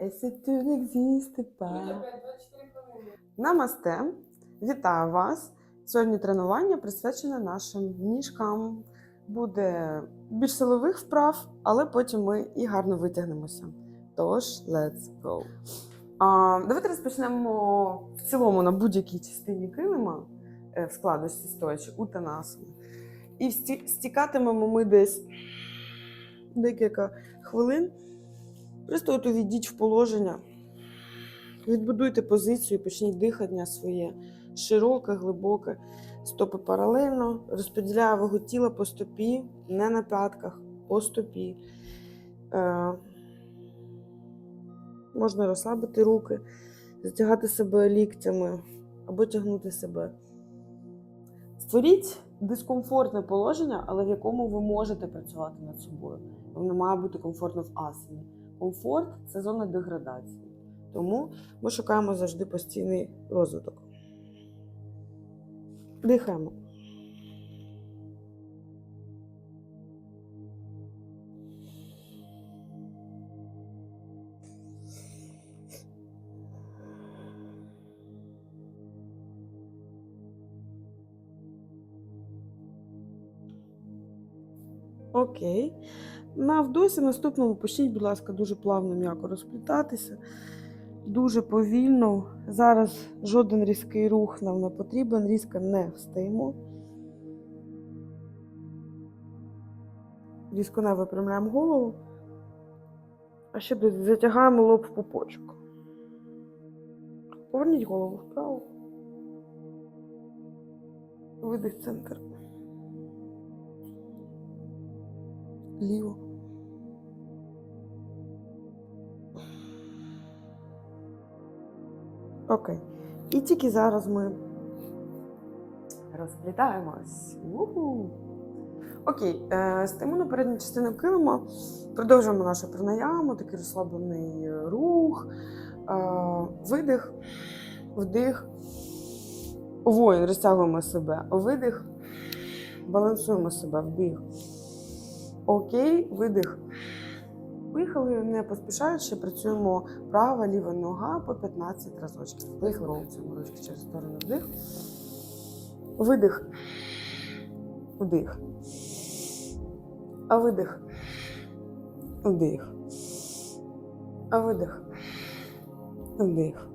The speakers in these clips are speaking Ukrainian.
Et si tu n'existes pas. Намасте. Вітаю вас. Сьогодні тренування присвячене нашим ніжкам. Буде більш силових вправ, але потім ми і гарно витягнемося. Тож, let's go. А, давайте розпочнемо в цілому на будь-якій частині килима е, в складності стоячи утанасами. І стікатимемо ми десь декілька хвилин. Просто от увійдіть в положення, відбудуйте позицію, почніть дихання своє широке, глибоке, стопи паралельно, розподіляю вагу тіла по стопі, не на п'ятках, по стопі. Е, можна розслабити руки, затягати себе ліктями або тягнути себе. Створіть дискомфортне положення, але в якому ви можете працювати над собою. Не має бути комфортно в асані. Комфорт це зона деградації. Тому ми шукаємо завжди постійний розвиток. Дихаємо. Окей. На вдосі наступному почніть, будь ласка, дуже плавно м'яко розплітатися. Дуже повільно. Зараз жоден різкий рух нам не потрібен, різко не встаємо. Різко не випрямляємо голову. А ще затягаємо лоб в пупочок. Поверніть голову вправо. Видих центр. Ліво. Окей. І тільки зараз ми розплітаємось. Уху. Окей, е, стоїмо на передню частину килима, продовжуємо нашу пранаяму, такий розслаблений рух, е, видих, вдих, воїн, розтягуємо себе, видих, балансуємо себе, вдих. Окей, видих. Поїхали, не поспішаючи, працюємо права, ліва нога по 15 разочків. Поїхали, працюємо ручки через сторону вдих. Видих. Вдих. А видих. Вдих. А видих. Вдих.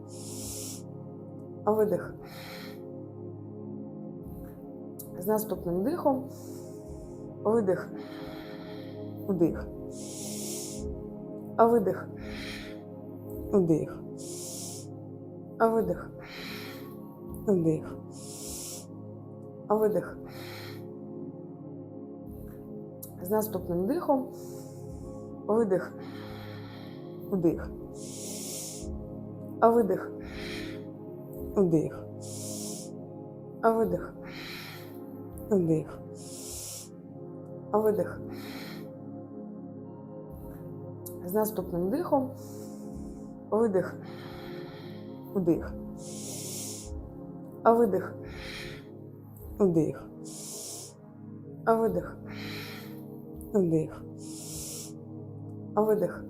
А видих. З наступним дихом. Видих. Вдих. А видих. Вдих. А видих. Вдих. А видих. З наступним дихом. Видих. Вдих. А видих. Вдих. А видих. Вдих. А видих. З наступним дихом. Видих. Вдих. А видих. Вдих. А видих. Вдих. А видих.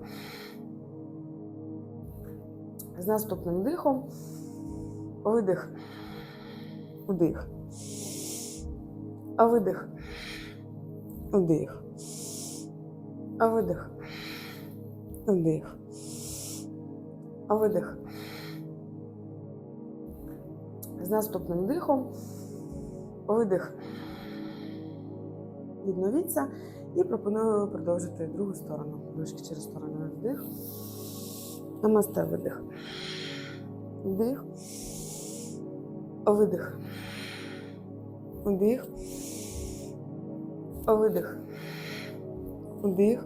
З наступним дихом. Видих. Вдих. А видих. Вдих. А видих. Вдих. Видих. З наступним дихом. Видих. Відновіться. І пропоную продовжити другу сторону. Ручки через сторону вдих. Намасте видих. Вдих. Видих. Вдих. Видих. Вдих.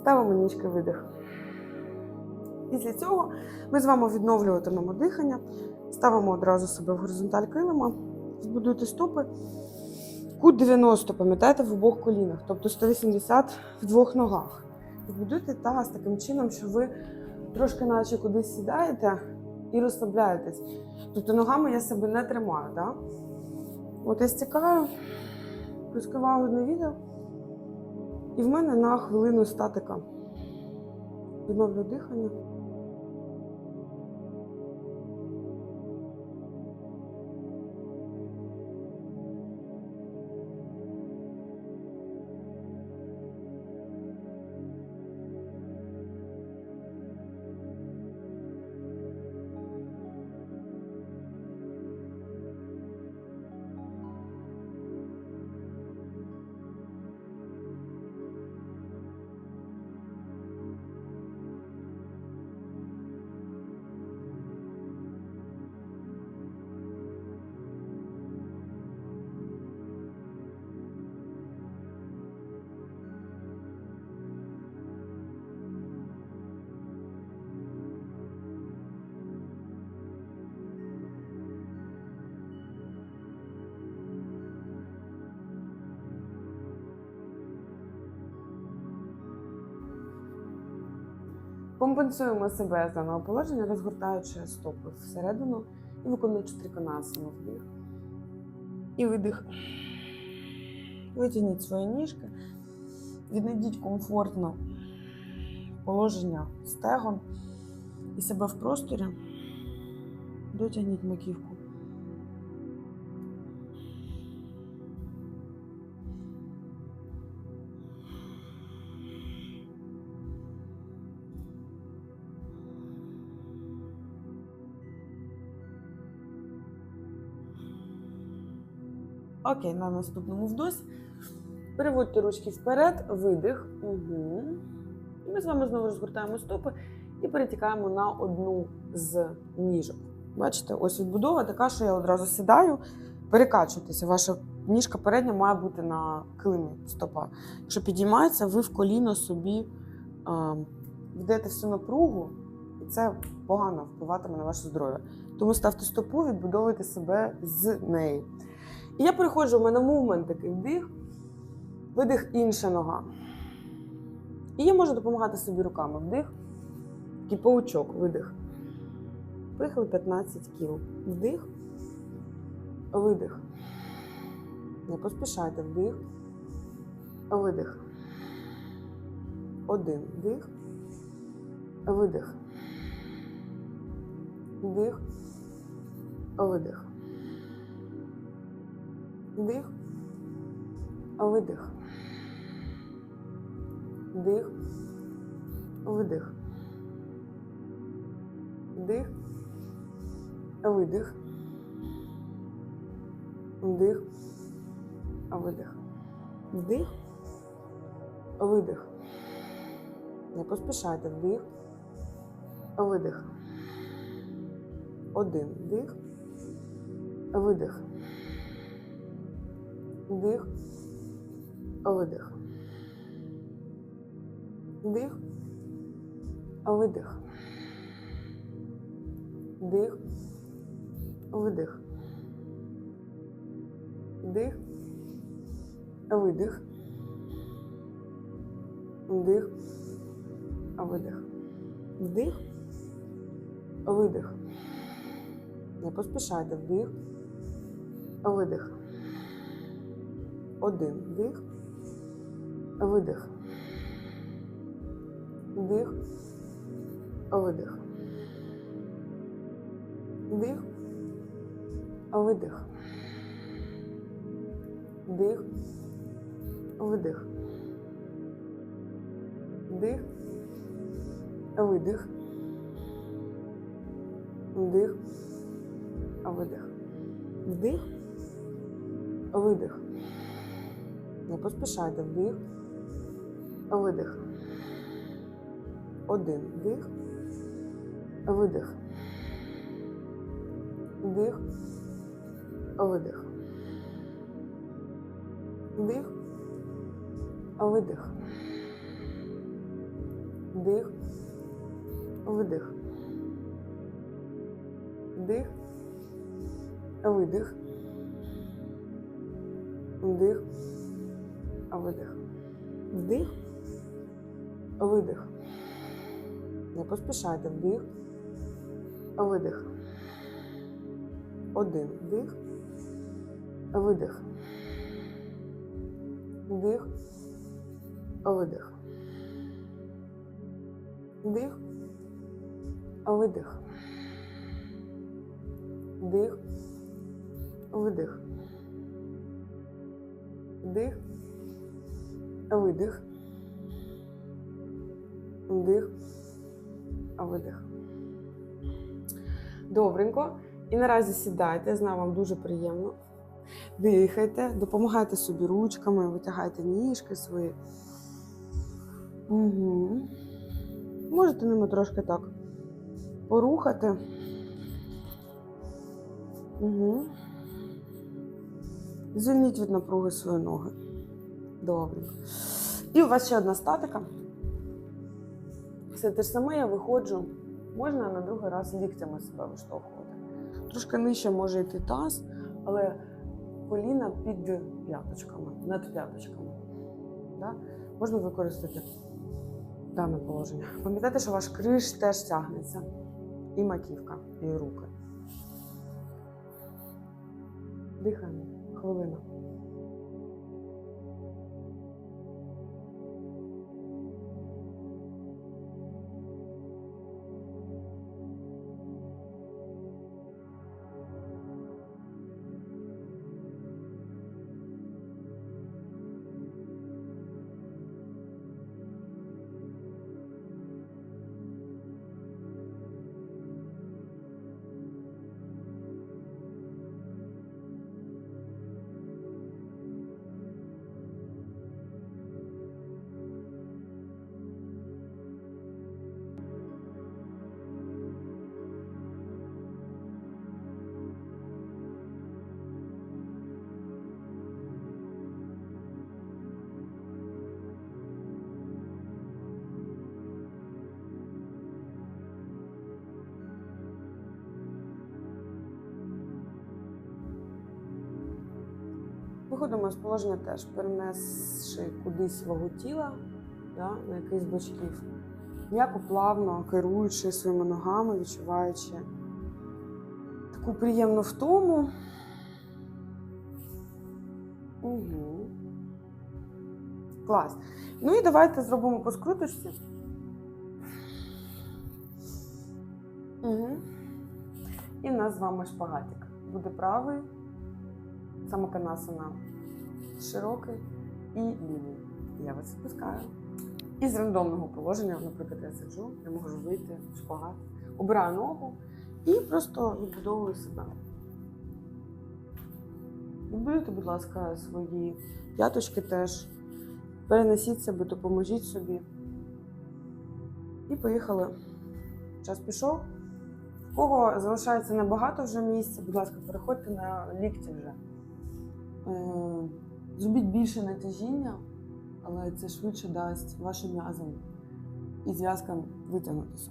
Ставимо ніжки видих. Після цього ми з вами відновлюватимемо дихання, ставимо одразу себе в горизонталь килима, збудуйте стопи. Кут 90, пам'ятаєте, в обох колінах, тобто 180 в двох ногах. Збудуйте таз таким чином, що ви трошки наче кудись сідаєте і розслабляєтесь. Тобто ногами я себе не тримаю. Да? От я стікаю, прискриваю одне відео, і в мене на хвилину статика. Відновлю дихання. Компенсуємо себе з даного положення, розгортаючи стопи всередину і виконуючи триконасану вдих. І видих. Витягніть свої ніжки, віднайдіть комфортно положення стегон і себе в просторі. Дотягніть маківку. Окей, на наступному вдосі. Переводьте ручки вперед, видих. Угу. І ми з вами знову розгортаємо стопи і перетікаємо на одну з ніжок. Бачите, ось відбудова така, що я одразу сідаю, перекачуйтеся. Ваша ніжка передня має бути на килимі стопа. Якщо підіймається, ви в коліно собі а, вдаєте всю напругу, і це погано впливатиме на ваше здоров'я. Тому ставте стопу, відбудовуйте себе з неї. І я переходжу, у мене мувмент такий вдих, видих інша нога. І я можу допомагати собі руками. Вдих, такий паучок, видих. Пихли 15 кіл. Вдих, видих. Не поспішайте, вдих, видих. Один вдих, видих. Вдих, видих. Вдих, видих. Вдих, видих. Вдих, видих. Вдих, видих. Вдих, видих. Не поспішайте. Вдих, видих. Один вдих, видих. Вдих, видих. Вдих, видих. Вдих, видих. Вдих, видих. Вдих, видих. Вдих, видих. Не поспішайте. Вдих, видих. Один вдих, видих. Вдих, видих. Вдих, видих. Вдих, видих. Вдих, видих. Вдих. Видих. Вдих. Видих. Не поспішайте. Вдих. Видих. Один. Вдих. Видих. Вдих. Видих. Вдих. Видих. Вдих. Видих. Вдих. Видих. Вдих. Видих. Вдих. Видих. Не поспішайте. Вдих. Видих. Один. Вдих. Видих. Вдих. Видих. Вдих. Видих. Вдих. Видих. Вдих. Видих. Вдих. Видих. Добренько. І наразі сідайте, знаю, вам дуже приємно. Дихайте, допомагайте собі ручками, витягайте ніжки свої. Угу. Можете ними трошки так порухати. Угу. Звільніть від напруги свої ноги. Добре. І у вас ще одна статика. Все те ж саме я виходжу. Можна на другий раз ліктями себе виштовхувати. Трошки нижче може йти таз, але коліна під п'яточками, над п'яточками. Да? Можна використати дане положення. Пам'ятайте, що ваш криш теж тягнеться. І маківка, і руки. Дихаємо. Хвилина. Виходимо з положення теж, перенесши кудись вагу тіла да, на якийсь бочків. М'яко плавно керуючи своїми ногами, відчуваючи таку приємну втому. Угу. Клас. Ну і давайте зробимо по скруточці. Угу. І в нас з вами шпагатик. Буде правий, самоканасана широкий і лівий. Я вас відпускаю. І з рандомного положення, наприклад, я сиджу, я можу вийти в шпагат, обираю ногу і просто відбудовую себе. Відбудуйте, будь ласка, свої п'яточки теж. Перенесіть себе, допоможіть собі. І поїхали. Час пішов. В кого залишається небагато вже місця, будь ласка, переходьте на лікті вже. Зробіть більше натяжіння, але це швидше дасть вашим м'язам і зв'язкам витягнутися.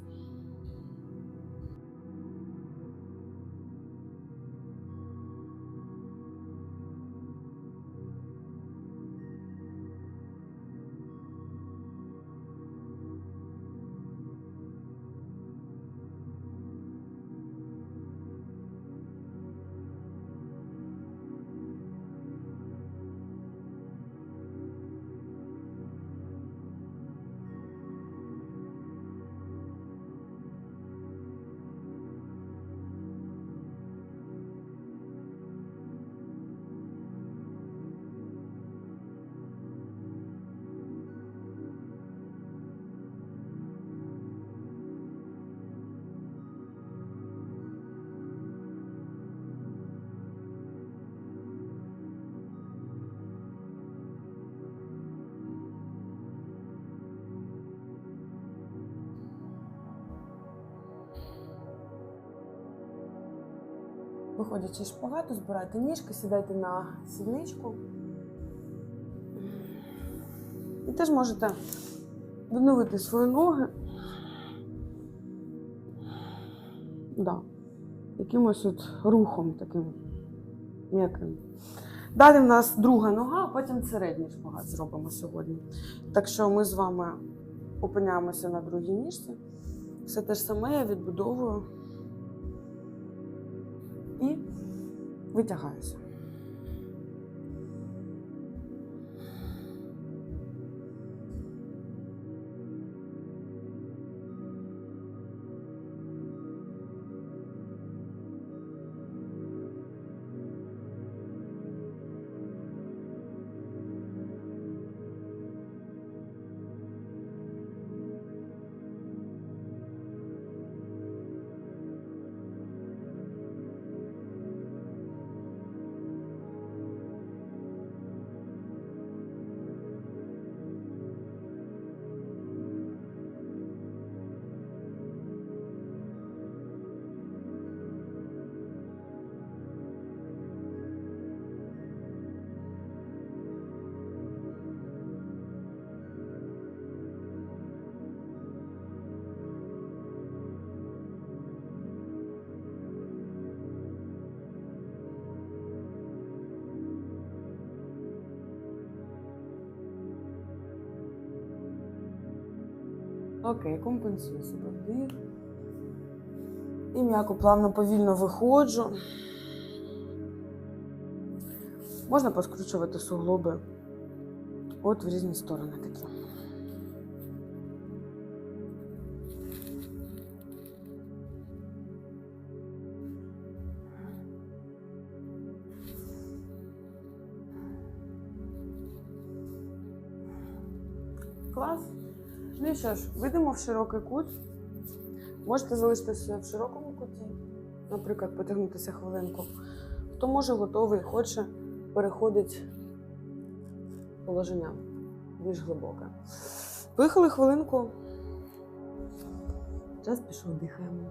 Виходячи шпагату, збирайте ніжки, сідайте на сідничку. І теж можете відновити свої ноги. Да. Якимось от рухом таким м'яким. Далі в нас друга нога, а потім середній шпагат зробимо сьогодні. Так що ми з вами опиняємося на другій ніжці. Все те ж саме я відбудовую і витягаюся. Окей, компенсую себе вдих. І м'яко плавно повільно виходжу. Можна поскручувати суглоби от в різні сторони такі. Що ж, вийдемо в широкий кут. Можете залишитися в широкому куті, наприклад, потягнутися хвилинку. Хто може готовий, хоче, переходить положення більш глибоке. Вихали хвилинку. Час пішов, дихаємо.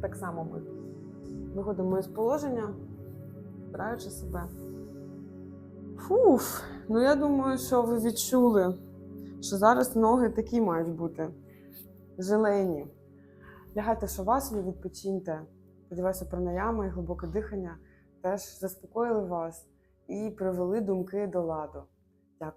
Так само ми виходимо із положення, збираючи себе. Фуф, ну я думаю, що ви відчули, що зараз ноги такі мають бути желені. Лягайте в шавасану, відпочиньте. Сподіваюся, пранаями і глибоке дихання теж заспокоїли вас і привели думки до ладу. Дякую.